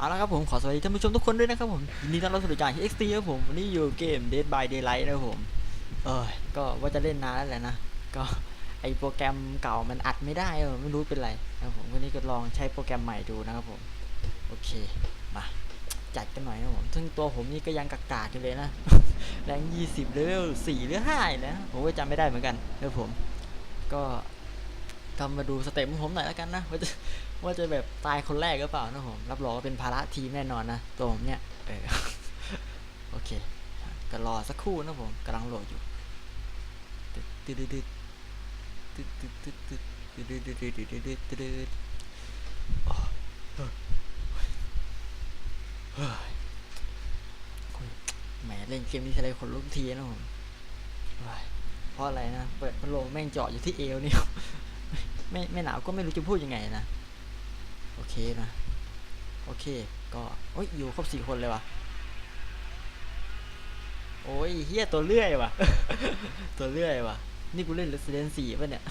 เอาละครับผมขอสวัสดีท่านผู้ชมทุกคนด้วยนะครับผมยินดีต้อนรับสู่รายการ XT ครับผมวันนี้อยู่เกม Dead by Daylight นะครับผมเออก็ว่าจะเล่นนานแล้วแหละนะก็ไอโปรแกรมเก่ามันอัดไม่ได้เออไม่รู้เป็นไรนะครับผมวันนี้ก็ลองใช้โปรแกรมใหม่ดูนะครับผมโอเคมาจัดกันหน่อยนะผมซึ่งตัวผมนี่ก็ยังกากๆอยู่เลยนะแรง20เลเวล4หรือ5แล้วผมก็จำไม่ได้เหมือนกันนะครับผม ก็ทำมาดูสเต็ปของผมหน่อยแล้วกันนะว่าจะ ว่าจะแบบตายคนแรกหรือเปล่านะผมรับรองว่าเป็นภาระทีมแน่นอนนะตัวผมเนี่ยเออโอเคก็รอสักครู่นะผมกำลังโหลดอยู่ตึ๊ดตึ๊ดตึ๊ดตึ๊ดตึ๊ดตึ๊ดตึ๊ดตึ๊ดตึ๊ดตึ๊ดตึ๊ดตึ๊ดตึ๊ดตึ๊ดตึ๊ดอ๋อเฮ้ยเฮ้ยโอ้ยแหมเล่นเกมนี้ทีไรขนลุกทีนะผมเฮ้ยเพราะอะไรนะเปิดพัดลมแม่งเจาะอยู่ที่เอวนี่ไม่ไม่หนาวก็ไม่รู้จะพูดยังไงนะ โอเคนะ โอเค ก็โอ้ยอยู่ครบสี่คนเลยวะโอ้ยเฮียตัวเลื่อยว่ะตัวเลื่อยว่ะนี่กูเล่น Resident 4ป่ะเนี่ย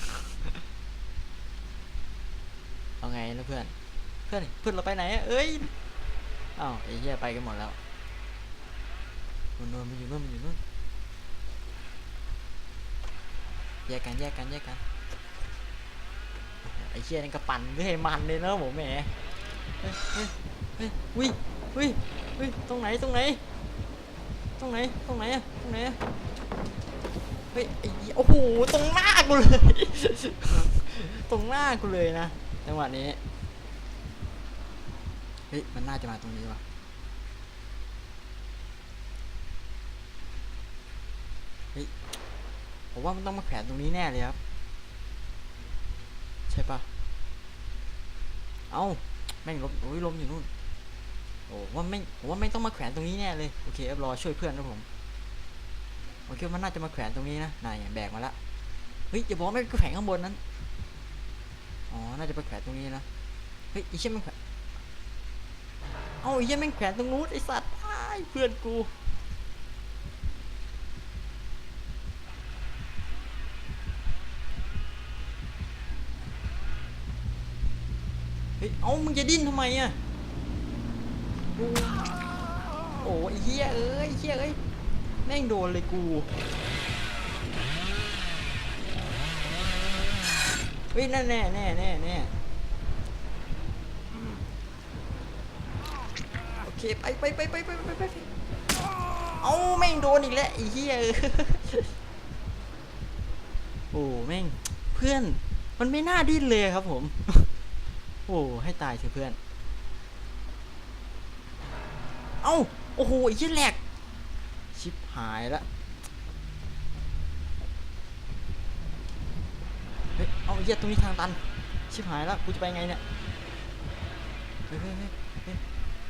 เอาไงนะเพื่อน เพื่อน เพื่อนเราไปไหนอะเอ้ยอ้าวไอ้เฮียไปกันหมดแล้วนู่นนู่นมันอยู่นู่นมันอยู่นู่นแยกกันแยกกันแยกกัน ไอ้เชี่ยนั่นก็ปั่นด้วยมันเลยเนอะผมแหมเฮ้ยเฮ้ยเฮ้ยวิวิวิตรงไหนตรงไหน ตรงไหนตรงไหนอะตรงไหนอะเฮ้ยไอ้เหี้ยโอ้โหตรงหน้ากูเลย ตรงหน้ากูเลยนะจังหวะนี้เฮ้ยมันน่าจะมาตรงนี้ว่ะเฮ้ยผมว่ามันต้องมาแขวนตรงนี้แน่เลยครับ ช่ปะเอ้าแม่งลมโอ้ยลมอยู่นู่นโอ้ว่าไม่ว่าไม่ต้องมาแขวนตรงนี้แน่เลยโอเคครับรอช่วยเพื่อนนะผมโอเคมันน่าจะมาแขวนตรงนี้นะนายแบกมาละเฮ้ยอย่าบอกไม่งแขวนข้างบนนั้นอ๋อน่าจะไปแขวนตรงนี้นะเฮ้ยไอ้เชี่ยแมันแขวนเอาไอ้เชี่ยแม่งแขวนตรงนู้นไอ้สัตว์อ้ายเพื่อนกู เฮ้ย เอ้า มึงจะดิ้นทำไมอะกูโอ้ยเฮียเอ้ยเฮียเอ้ย แม่งโดนเลยกู เฮ้ย นั่นแน่แน่แน่แน่โอเค ไปไปไปไปไปไปไปเอาแม่งโดนอีกแล้วไอ้เฮียโอ้ แม่ง เพื่อน มันไม่น่าดิ้นเลยครับผม โอ้ให้ตายเถอะเพื่อน เอ้า โอ้โหไอ้เหี้ยแหลก ชิบหายละ เฮ้ย เอาไอ้เหี้ยตรงนี้ทางตัน ชิบหายละกูจะไปไงเนี่ย เฮ้ยเฮ้ยเฮ้ยเฮ้ย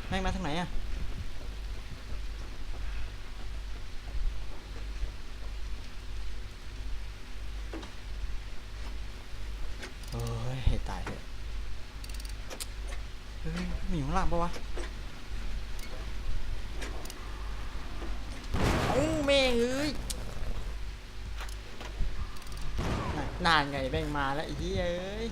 แม่งมาทางไหนอะโอ้ยให้ตายเถอะ เฮ้ยมีอยู่ข้างล่างปะวะเอ้แม่งเอ้ยน่ะนานไงแม่งมาแล้วไอ้เหี้ยเอ้ย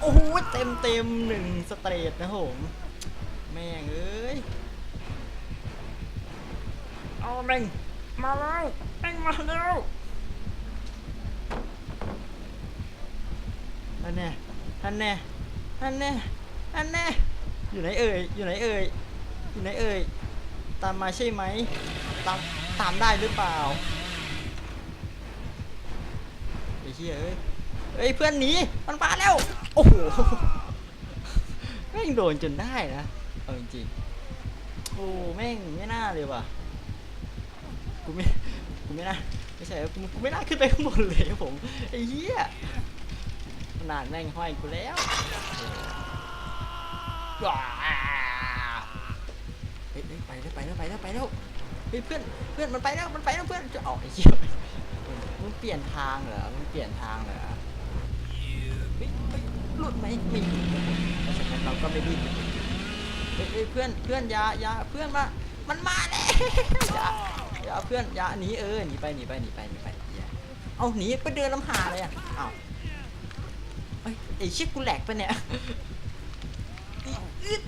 โอ้โหเต็มเต็มหนึ่งสเตรทนะผมแม่งเอ้ย เอาแม่งมาแล้วแม่งมาแล้วอันแน่อันแน่อันแน่อันแน่อยู่ไหนเอ่ยอยู่ไหนเอ่ยอยู่ไหนเอ่ยตามมาใช่ไหมตามตามได้หรือเปล่าไอ้เหี้ยเอ้ยเฮ้ยเพื่อนหนีมันมาแล้วโอ้โหแม่งโดนจนได้นะเอาจริงๆโอ้แม่งไม่น่าเลยว่ะ กูไม่กูไม่น่าไม่ใช่กูกูไม่น่าขึ้นไปข้างบนเลยครับผมไอ้เหี้ยขนาดแม่งห้อยกูแล้วเฮ้ยไปแล้วไปแล้วไปแล้วไปแล้วเฮ้ยเพื่อนเพื่อนมันไปแล้วมันไปแล้วเพื่อนจะออกไอ้เหี้ยมึงเปลี่ยนทางเหรอมึงเปลี่ยนทางเหรอหลุดไหมไมีเพราะฉะนั้นเราก็ไม่ดิ้นเฮ้ยเพื่อนเพื่อนยายาเพื่อนมามันมาแล้ว อย่าเพื่อนอย่าหนีเออหนีไปหนีไปหนีไปหนีไปอย่าเอาหนีไปเดินลำหาเลยอะอ้าวเอ้ไอ้ชิคกูแหลกไปเนี่ย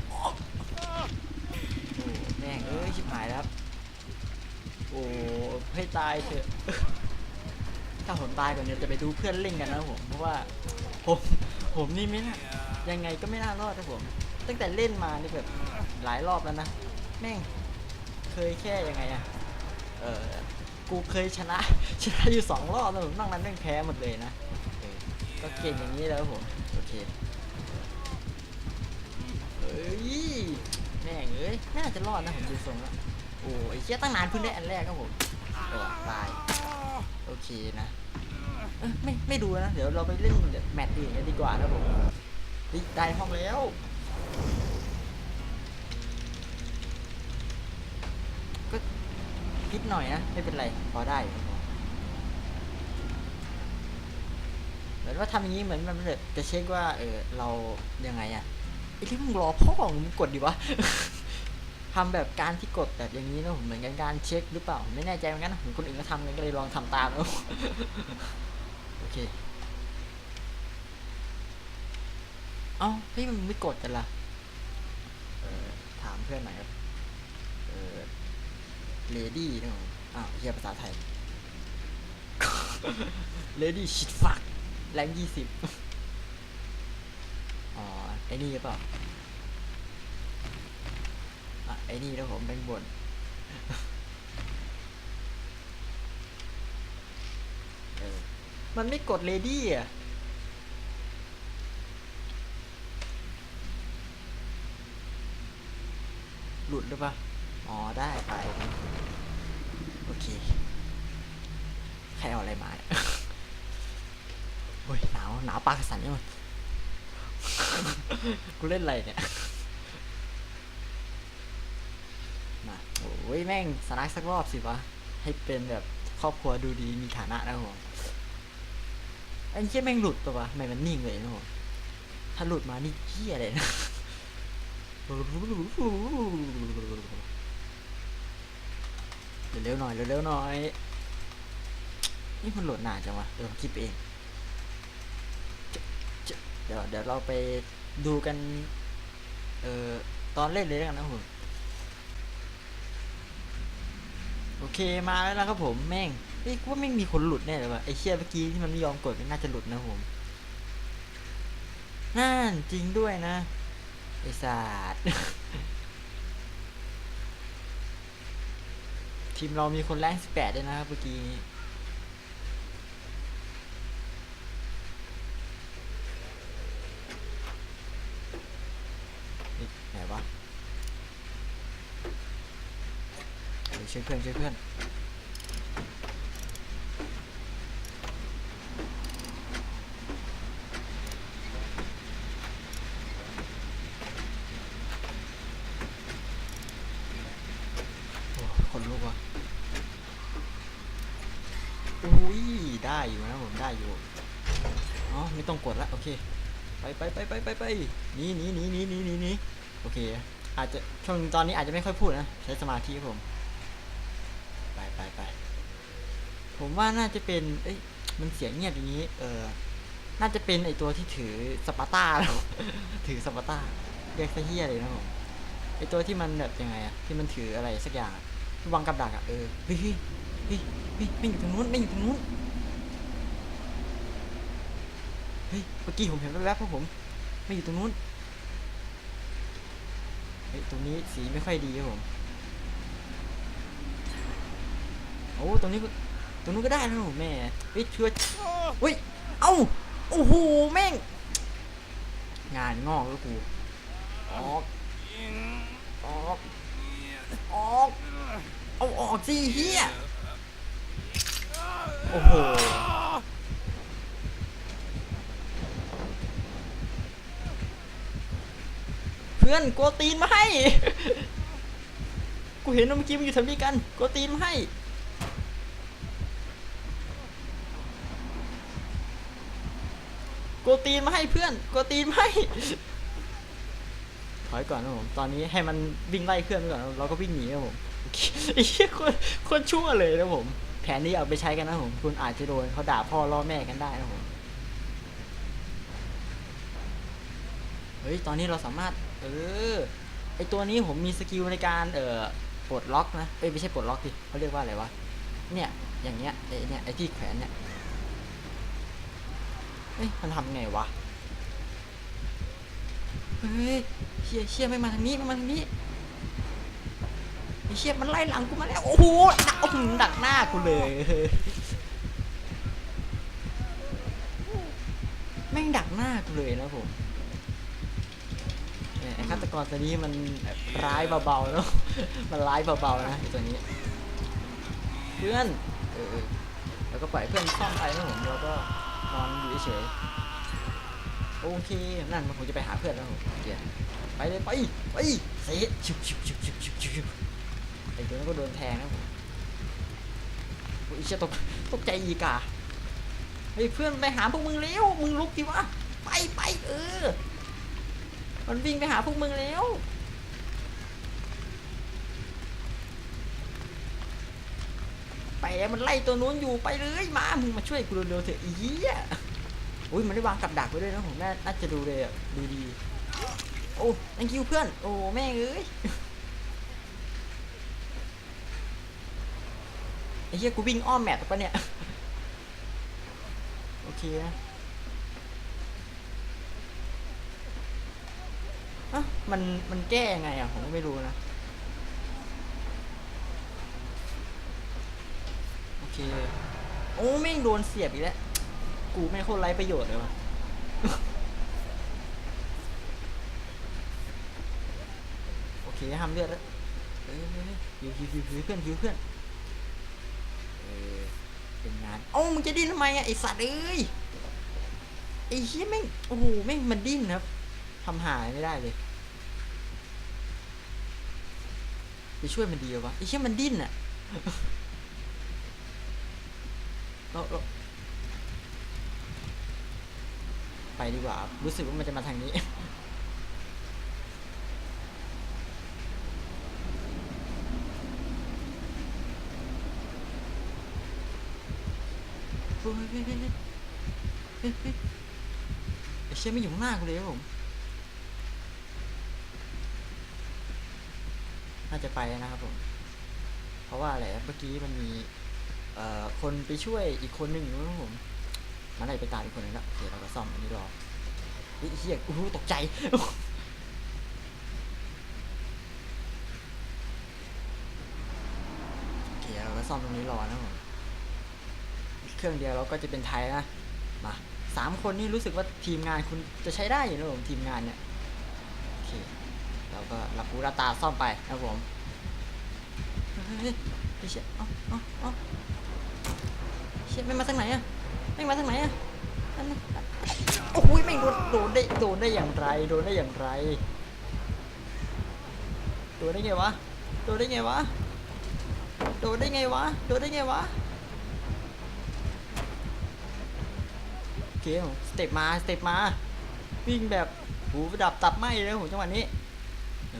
โอ้แม่งเอ้ยชิบหายแล้วโอ้ให้ตายเถอะถ้าผมตายก่อนเนี่ยจะไปดูเพื่อนเล่นกันนะผมเพราะว่าผมผมนี่ไม่น่ายังไงก็ไม่น่ารอดนะผม ตั้งแต่เล่นมานี่แบบหลายรอบแล้วนะแม่งเคยแค่ยังไงอะ เออกูเคยชนะ ชนะอยู่สองรอบแล้วผมนอกนั้นแม่งแพ้หมดเลยนะเออก็เก่งอย่างนี้แล้วผมโอเคเอ้ยแม่งเอ้ยน่าจะรอดนะผมดูทรงแล้วโอ้ยเชี่ยตั้งนานเพิ่งได้อันแรกครับผมเออตายโอเคนะไม่ไม่ดูนะ เดี๋ยวเราไปเล่นแมตช์อื่นกันดีกว่านะผมได้ห้องแล้ว คิดหน่อยนะ ไม่เป็นไร พอได้เหมือนว่าทำอย่างนี้เหมือนมันแบบจะเช็คว่า เออเรายังไงอะไอ้ที่มึงรอพ่อของมึงกดดิวะทำแบบการที่กดแบบอย่างนี้นะผมเหมือนกันการเช็คหรือเปล่าไม่แน่ใจเหมือนกันนะผมคนอื่นก็ทำกันก็เลยลองทำตามแล้วโอเคเอ้าเฮ้ยมันไม่กดกันล่ะเออถามเพื่อนหน่อยครับเออ เลดี้นะผมอ้าวเฮียภาษาไทยเลดี้ชิดฟักแรงยี่สิบอ๋อ ไอ้นี่หรือเปล่าอะไอ้นี่นะผมเป็นบนเออมันไม่กดเลดี้อะหลุดหรือเปล่า อ๋อ ได้ไป โอเค ใครเอาอะไรมาเนี่ย โอ้ย หนาวหนาวปากสั่นนี่มันกูเล่นอะไรเนี่ย มาโอ้ยแม่งสนักสักรอบสิวะ ให้เป็นแบบครอบครัวดูดีมีฐานะนะผมไอ้เชี่ยแม่งหลุดปะวะทำไมมันนิ่งเลยนะผมถ้าหลุดมานี่เชี่ยเลยนะเร็วๆหน่อยเร็วๆหน่อย นี่มันโหลดนานจังวะเดี๋ยวผมคิดไปเองจะจะ เดี๋ยวเดี๋ยวเราไปดูกัน เอ่อ ตอนเล่นเลยแล้วกันนะผม โอเคมาแล้วนะครับผมแม่งเอ้ยว่าแม่งมีคนหลุดแน่เลยว่ะไอเชี่ยเมื่อกี้ที่มันไม่ยอมกดมันน่าจะหลุดนะผมนั่นจริงด้วยนะไอสัตว์ทีมเรามีคนแรงสิบแปดด้วยนะครับเมื่อกี้นี้เฮ้ยไหนวะ เพื่อนช่วยเพื่อนโอ้คนลุกว่ะอุ้ยได้อยู่นะผมได้อยู่ อ๋อ ไม่ต้องกดละโอเค ไปไปไปไปไปไปนีหนีหนีหนีหนีหนีหนีโอเค อาจจะช่วงตอนนี้อาจจะไม่ค่อยพูดนะ ใช้สมาธิครับผม ไปไปไปผมว่าน่าจะเป็น เอ้ย มันเสียงเงียบอย่างนี้ เออ น่าจะเป็นไอตัวที่ถือสปาร์ต้าแล้วถือสปาร์ต้าเรียกซะเฮียเลยนะผมไอตัวที่มันแบบยังไงอะที่มันถืออะไรสักอย่างอะวางกับดักอะเออเฮ้ยเฮ้ยเฮ้ยไม่อยู่ตรงนู้นไม่อยู่ตรงนู้นเฮ้ยเมื่อกี้ผมเห็นแวบๆครับผม ไม่อยู่ตรงนู้นเฮ้ยตรงนี้สีไม่ค่อยดีครับผม โอ้ตรงนี้ก็ตรงนู้นก็ได้นะผมแม่เฮ้ยเชื่อเฮ้ยเอ้าโอ้โหแม่ง งานงอกแล้วกูออกออกออกเอาออกสิเฮียโอ้โหเพื่อนโกตีนมาให้ กูเห็นว่าเมื่อกี้มันอยู่แถวนี้กันโกตีนมาให้ กตีนมาให้เพื่อนโกตีนมาให้ถอยก่อนนะผมตอนนี้ให้มันวิ่งไล่เพื่อนไปก่อนเราก็วิ่งหนีครับผมไอ้เหี้ยคนคนชั่วเลยนะผม แผนนี้เอาไปใช้กันนะผมคุณอาจจะโดนเขาด่าพ่อล่อแม่กันได้นะผมเฮ้ยตอนนี้เราสามารถเออไอตัวนี้ผมมีสกิลในการเอ่อปลดล็อกนะเอ้ยไม่ใช่ปลดล็อกดิเขาเรียกว่าอะไรวะเนี่ยอย่างเงี้ยไอเนี่ยไอที่แขวนเนี่ย เฮ้ยมันทำไงวะ เฮ้ยเชี่ยเชี่ยไม่มาทางนี้ไม่มาทางนี้ไอเชี่ยมันไล่หลังกูมาแล้ว โอ้โหดักโอ้โหดักหน้ากูเลยแม่งดักหน้ากูเลยนะผมเนี่ยไอ้ฆาตกรตัวนี้มันร้ายเบาๆเนาะ มันร้ายเบาๆนะไอ้ตัวนี้ เพื่อน เออ แล้วก็ปล่อยเพื่อนซ่อมไปนะผมแล้วก็ นอนอยู่เฉยโอเค นั่นมันคงจะไปหาเพื่อนแล้วเกียไปเลยไปไปเซะชิวชิวชิวชิวชิวชิวชิวไอ้ตัวนั้นก็โดนแทงนะผมโอ้ยเชี่ยตกตกใจอีกาเฮ้ยเพื่อนไปหาพวกมึงแล้วมึงลุกดิวะไปไปเออ มันวิ่งไปหาพวกมึงแล้ว ไปมันไล่ตัวนู้นอยู่ไปเลยมา มึงมาช่วยกูเร็วๆเถอะอีเหี้ยอุ้ยมันได้วางกับดักไว้ด้วยนะผมน่าน่าจะดูเลยอะดูดี โอ้ thank you เพื่อน โอ้แม่เอ้ยไอ้เหี้ยกูวิ่งอ้อมแมปปะเนี่ย โอเคนะอะมันมันแก้ยังไงอะผมก็ไม่รู้นะ โอ เค โอ้แม่งโดนเสียบอีกแล้ว กูไม่งโคตรไรประโยชน์เลยวะโอเคห้ามเลือดแล้วเออหิวหิวหิวหิวเพื่อนหิวเพื่อนเออเป็นงานเอ้ามึงจะดิ้นทำไมอะไอสัตว์เอ้ยไอ้เหี้ยแม่งโอ้โหแม่งมันดิ้นครับทำหายไม่ได้เลยไปช่วยมันดีวะไอ้เหี้ยมันดิ้นอะ เราเราไปดีกว่า รู้สึกว่ามันจะมาทางนี้ เฮ้ยเฮ้ยเฮ้ยเฮ้ยเฮ้ยเฮ้ยไอ้เชี่ยไม่อยู่ข้างหน้ากูเลยครับผมน่าจะไปนะครับผม เพราะว่าอะไรเมื่อกี้มันมี คนไปช่วยอีกคนหนึ่งนะครับผมมันอะไรไปตามอีกคนนึงแล้วโอเคเราก็ซ่อมอันนี้รอเฮ้ยเฮียอู้ตกใจโอเคเราก็ซ่อมตรงนี้รอนะผมเครื่องเดียวเราก็จะเป็นไทยนะมาสามคนนี่รู้สึกว่าทีมงานคุณจะใช้ได้อยู่นะผมทีมงานเนี่ยโอเคเราก็รับรู้รับตาซ่อมไปนะผมเฮ้ยเฮ้ยเฮ้ยเชี่ยเอ้าเอ้าเอ้าเชี่ยไม่มาทางไหนอะไม่มาทางไหนอะนั่นน่ะโอ้โหไม่งโดนโดนได้โดนได้อย่างไรโดนได้อย่างไรโดนได้ไงวะโดนได้ไงวะโดนได้ไงวะโดนได้ไงวะโอเคผมสเต็ปมาสเต็ปมาวิ่งแบบหูดับตับไหมเลยผมจังหวะนี้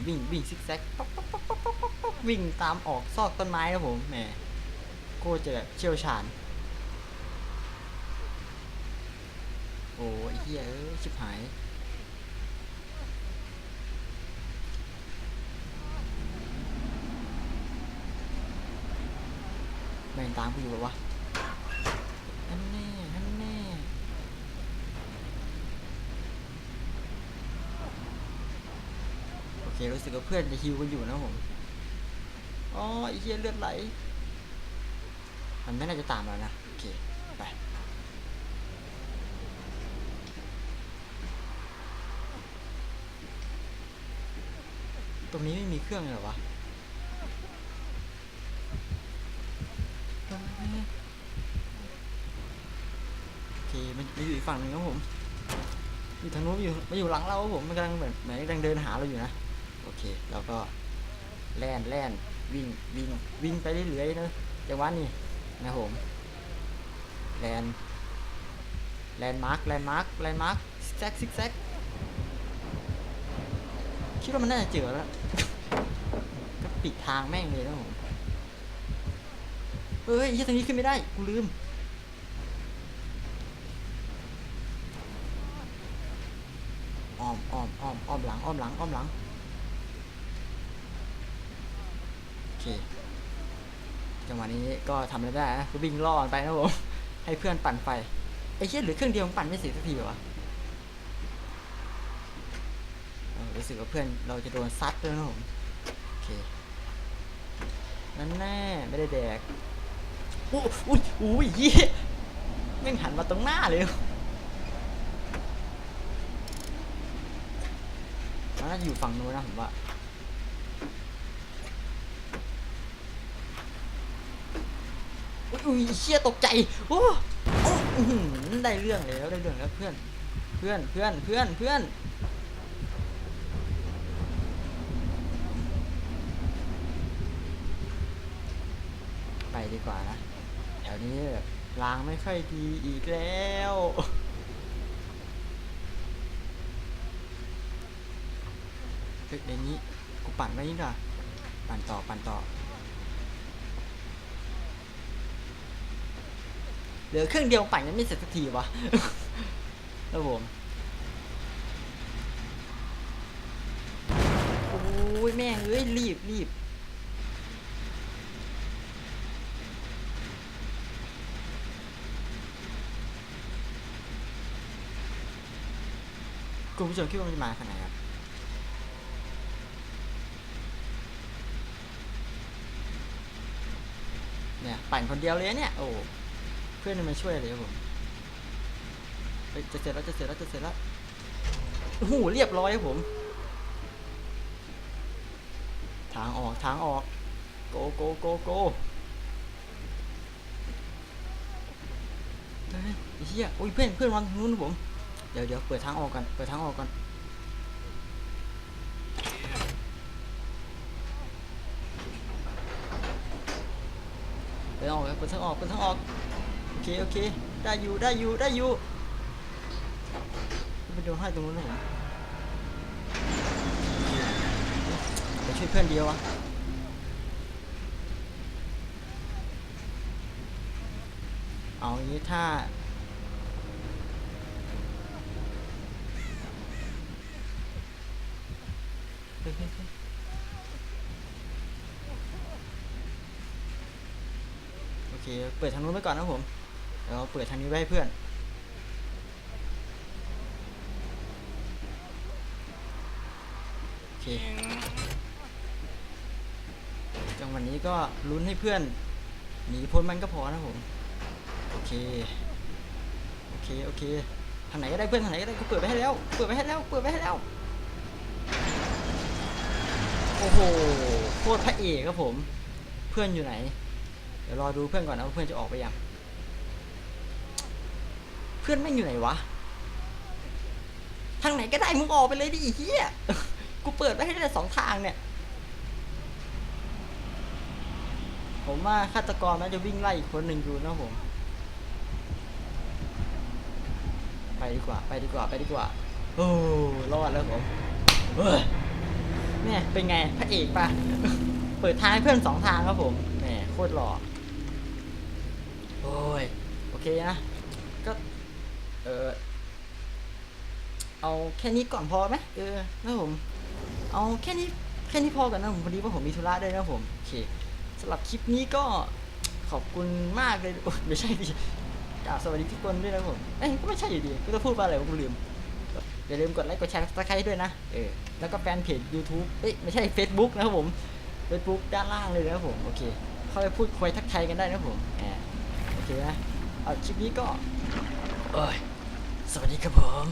วิ่งวิ่งซิกแซกป๊อกป๊อกป๊อกป๊อกป๊อกป๊อกป๊อกวิ่งตามออกซอกต้นไม้นะผมแหมโคตรจะแบบเชี่ยวชาญ โอ้ยเฮียเอ้ยชิบหาย แม่งตามกูอยู่แบบวะฮันแน่ฮันแน่โอเครู้สึกว่าเพื่อนจะฮิวกันอยู่นะผมอ๋อไอ้เหี้ยเลือดไหล มันไม่น่าจะตามเรานะ โอเค ไป ต รงนี้ไม่มีเครื่องเลยเหรอวะโอเคมันมันอยู่อีกฝั่งหนึ่งครับผมอยู่ทางนู้นอยู่มาอยู่หลังเราครับผมมันกำลังเหมือนเหนกำลังเดินหาเราอยู่นะโอเคเราก็แล่นแล่นวิ่งวิ่งวิ่งไปเรื่อยๆนะจังหวะนี้นะผมแลนแลนมาร์คแลนมาร์คแลนมาร์คซิกแซกซิกแซก คิดว่ามันน่าจะเจอแล้ว ก็ปิดทางแม่งเลยนะผมเฮ้ยยี่ตรงนี้ขึ้นไม่ได้ กูลืม อ้อมอ้อมอ้อมอ้อมหลังอ้อมหลังอ้อมหลัง โอเค จังหวะนี้ก็ทำอะไรได้นะก็วิ่งล่อไปนะผม ให้เพื่อนปั่นไฟ ไอ้เชี่ยหรือเครื่องเดียวมันปั่นไม่เสร็จสักทีเหรอวะเออ รู้สึกว่าเพื่อนเราจะโดนซัดด้วยนะผมโอเคนั่นแน่ไม่ได้แดกอุ้ยอุ้ยอุ้ยเยี่ยแม่งหันมาตรงหน้าเลยมันน่าจะอยู่ฝั่งนู้นนะผมว่าอุ้ยเชี่ยตกใจโอ้โอ้อื้อหือได้เรื่องแล้วได้เรื่องแล้วเพื่อน เพื่อนเพื่อนเพื่อนเพื่อน ดีกว่านะแถวนี้แบบรางไม่ค่อยดีอีกแล้ว เฮ้ยในนี้กูปั่นไว้นี่ด่ะปั่นต่อปั่นต่อ เหลือเครื่องเดียวปั่นยังไม่เสร็จสักทีวะครับผมโอ้ยแม่งเอ้ยรีบรีบ คุณผู้ชมคิดว่ามันจะมาขนาดไหนครับเนี่ยปั่นคนเดียวเลยเนี่ยโอ้เพื่อนมันช่วยเลยครับผมเฮ้ยจะเสร็จแล้วจะเสร็จแล้วจะเสร็จแล้วโอ้โหเรียบร้อยครับผม ทางออกทางออกโกโกโกโกเฮ้ยไอ้เฮียโอ้ยเพื่อนเพื่อนวางนู้นครับผม ดี๋ยวเดี๋ยวเปิดทางออกกันเปิดทางออกก่อนเปิดทางออกเปิดทางออกเปิดทางออกโอเคโอเคได้อยู่ได้อยู่ได้อยู่ไปดนให้ตรงนู้นนะผมไปช่วยเพื่อนเดียวอะเอาอย่างนี้ถ้า เฮ้ยเฮ้ยเฮ้ยโอ เคเปิดทางนู้นไว้ก่อนนะผมเดี๋ยวเปิดทางนี้ไว้ให้เพื่อน โอเค จังหวันนี้ก็ลุ้นให้เพื่อนหนีพ้นมันก็พอนะผม โอเค โอเค โอเค ทางไหนก็ได้เพื่อนทางไหนก็ได้กูเปิดไปให้แล้ว เปิดไปให้แล้ว เปิดไปให้แล้ว โอ้โห โคตรพระเอกครับผม เพื่อนอยู่ไหน เดี๋ยวรอดูเพื่อนก่อนนะว่าเพื่อนจะออกไปยัง เพื่อนไม่อยู่ไหนวะ ทางไหนก็ได้มึงออกไปเลยดิเฮียกูเปิดไว้ให้ได้สองทางเนี่ย ผมว่าฆาตกรน่าจะวิ่งไล่อีกคนหนึ่งอยู่นะผม ไปดีกว่า ไปดีกว่า ไปดีกว่า โอ้รอดแล้วผมเฮ้ยเนี่ยเป็นไงพระเอกปะเปิดทางให้เพื่อนสองทางครับผมแหมโคตรหล่อ โอ้ย โอเคนะ ก็ เออเอาแค่นี้ก่อนพอไหมเออนะผม เอาแค่นี้แค่นี้พอกันนะผมพอดีว่าผมมีธุระด้วยนะผมโอเคสำหรับคลิปนี้ก็ขอบคุณมากเลยโอ๊ยไม่ใช่ดิกล่าวสวัสดีทุกคนด้วยนะผมเอ้ยก็ไม่ใช่อยู่ดีกูจะพูดว่าอะไรวะกูลืมอย่าลืมกดไลค์กดแชร์ตะไคร้ด้วยนะเออแล้วก็แฟนเพจ YouTube เอ้ยไม่ใช่ Facebook นะครับผม Facebook ด้านล่างเลยนะครับผมโอเคเข้าไปพูดคุยทักทายกันได้นะครับผมแเคนะเอาคลิปนี้ก็เอ้ยสวัสดีครับผม